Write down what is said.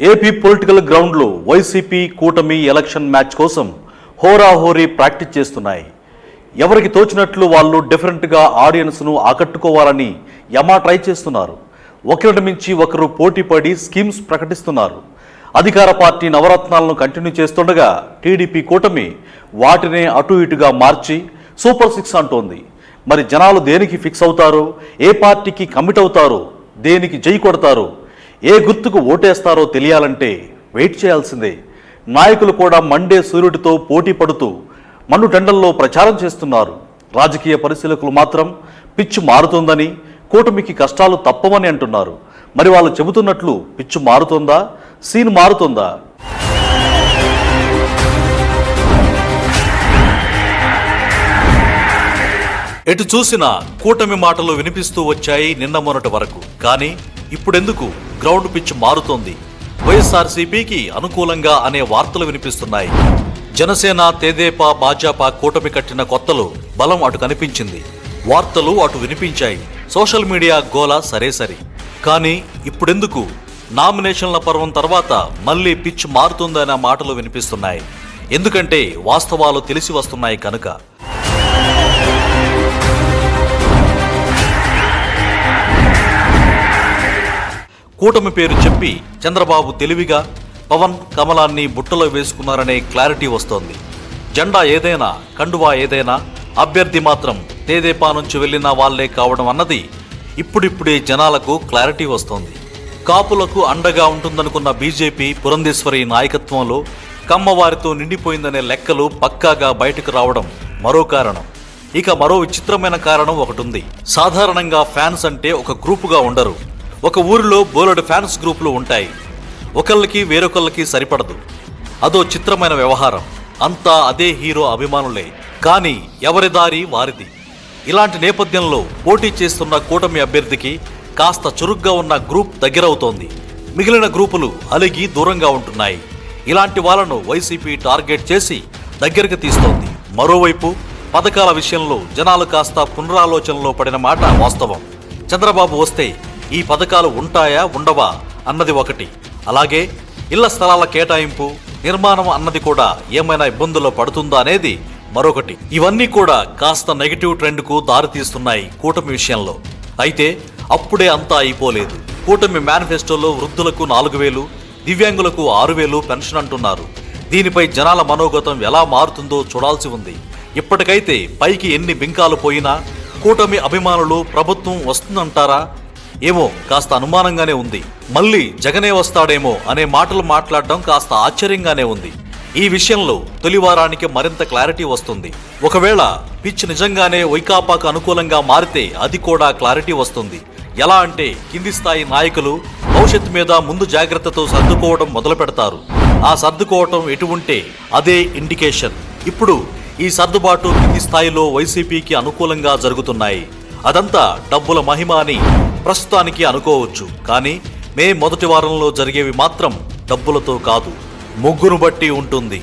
AP political గ్రౌండ్లో YCP కూటమి election match కోసం హోరాహోరీ ప్రాక్టీస్ చేస్తున్నాయి. ఎవరికి తోచినట్లు వాళ్ళు డిఫరెంట్గా ఆడియన్స్ను ఆకట్టుకోవాలని యమా ట్రై చేస్తున్నారు. ఒకరిని మించి ఒకరు పోటీపడి స్కీమ్స్ ప్రకటిస్తున్నారు. అధికార పార్టీ నవరత్నాలను కంటిన్యూ చేస్తుండగా టీడీపీ కూటమి వాటినే అటు ఇటుగా మార్చి సూపర్ సిక్స్ అంటోంది. మరి జనాలు దేనికి ఫిక్స్ అవుతారు? ఏ పార్టీకి కమిట్ అవుతారు? దేనికి జై కొడతారు? ఏ గుర్తుకు ఓటేస్తారో తెలియాలంటే వెయిట్ చేయాల్సిందే. నాయకులు కూడా మండే సూర్యుడితో పోటీ పడుతూ మన్నుటెండల్లో ప్రచారం చేస్తున్నారు. రాజకీయ పరిశీలకులు మాత్రం పిచ్చు మారుతుందని కూటమికి కష్టాలు తప్పవని అంటున్నారు. మరి వాళ్ళు చెబుతున్నట్లు పిచ్చు మారుతుందా? సీన్ మారుతుందా? ఎటు చూసినా కూటమి మాటలు వినిపిస్తూ వచ్చాయి నిన్న మొన్నటి వరకు. కానీ ఇప్పుడెందుకు గ్రౌండ్ పిచ్ మారుతోంది? వైఎస్ఆర్సీపీకి అనుకూలంగా అనే వార్తలు వినిపిస్తున్నాయి. జనసేన తెదేపా భాజపా కూటమి కట్టిన కొత్తలో బలం అటు కనిపించింది. వార్తలు అటు వినిపించాయి. సోషల్ మీడియా గోల సరే సరి. కానీ ఇప్పుడెందుకు? నామినేషన్ల పర్వం తర్వాత మళ్ళీ పిచ్ మారుతుందనే మాటలు వినిపిస్తున్నాయి. ఎందుకంటే వాస్తవాలు తెలిసి వస్తున్నాయి కనుక. కూటమి పేరు చెప్పి చంద్రబాబు తెలివిగా పవన్ కమలాన్ని బుట్టలో వేసుకున్నారనే క్లారిటీ వస్తోంది. జెండా ఏదైనా కండువా ఏదైనా అభ్యర్థి మాత్రం తేదేపా నుంచి వెళ్ళిన వాళ్ళే కావడం అన్నది ఇప్పుడిప్పుడే జనాలకు క్లారిటీ వస్తోంది. కాపులకు అండగా ఉంటుందనుకున్న బీజేపీ పురంధేశ్వరి నాయకత్వంలో కమ్మవారితో నిండిపోయిందనే లెక్కలు పక్కాగా బయటకు రావడం మరో కారణం. ఇక మరో విచిత్రమైన కారణం ఒకటుంది సాధారణంగా ఫ్యాన్స్ అంటే ఒక గ్రూపుగా ఉండరు. ఒక ఊరిలో బోలెడు ఫ్యాన్స్ గ్రూపులు ఉంటాయి. ఒకళ్ళకి వేరొకళ్ళకి సరిపడదు. అదో చిత్రమైన వ్యవహారం. అంతా అదే హీరో అభిమానులే. కానీ ఎవరి దారి వారిది. ఇలాంటి నేపథ్యంలో పోటీ చేస్తున్న కూటమి అభ్యర్థికి కాస్త చురుగ్గా ఉన్న గ్రూప్ దగ్గరవుతోంది. మిగిలిన గ్రూపులు అలిగి దూరంగా ఉంటున్నాయి. ఇలాంటి వాళ్ళను వైసీపీ టార్గెట్ చేసి దగ్గరికి తీస్తోంది. మరోవైపు పథకాల విషయంలో జనాలు కాస్త పునరాలోచనలో పడిన మాట వాస్తవం. చంద్రబాబు వస్తే ఈ పథకాలు ఉంటాయా ఉండవా అన్నది ఒకటి. అలాగే ఇళ్ళ స్థలాల కేటాయింపు నిర్మాణం అన్నది కూడా ఏమైనా ఇబ్బందుల్లో పడుతుందా అనేది మరొకటి. ఇవన్నీ కూడా కాస్త నెగిటివ్ ట్రెండ్కు దారితీస్తున్నాయి కూటమి విషయంలో. అయితే అప్పుడే అంతా అయిపోలేదు. కూటమి మేనిఫెస్టోలో వృద్ధులకు నాలుగు వేలు దివ్యాంగులకు ఆరు వేలు పెన్షన్ అంటున్నారు. దీనిపై జనాల మనోగతం ఎలా మారుతుందో చూడాల్సి ఉంది. ఇప్పటికైతే పైకి ఎన్ని బింకాలు పోయినా కూటమి అభిమానులు ప్రభుత్వం వస్తుందంటారా? ఏమో కాస్త అనుమానంగానే ఉంది. మళ్ళీ జగనే వస్తాడేమో అనే మాటలు మాట్లాడడం కాస్త ఆశ్చర్యంగానే ఉంది. ఈ విషయంలో తొలి వారానికి మరింత క్లారిటీ వస్తుంది. ఒకవేళ పిచ్ నిజంగానే వైకాపాకు అనుకూలంగా మారితే అది కూడా క్లారిటీ వస్తుంది. ఎలా అంటే కింది స్థాయి నాయకులు భవిష్యత్తు మీద ముందు జాగ్రత్తతో సర్దుకోవడం మొదలు పెడతారు ఆ సర్దుకోవటం ఎటు ఉంటే అదే ఇండికేషన్. ఇప్పుడు ఈ సర్దుబాటు కింది స్థాయిలో వైసీపీకి అనుకూలంగా జరుగుతున్నాయి. అదంతా డబ్బుల మహిమ అని ప్రస్తుతానికి అనుకోవచ్చు కానీ మే మొదటి వారంలో జరిగేవి మాత్రం డబ్బులతో కాదు ముగ్గురు బట్టి ఉంటుంది.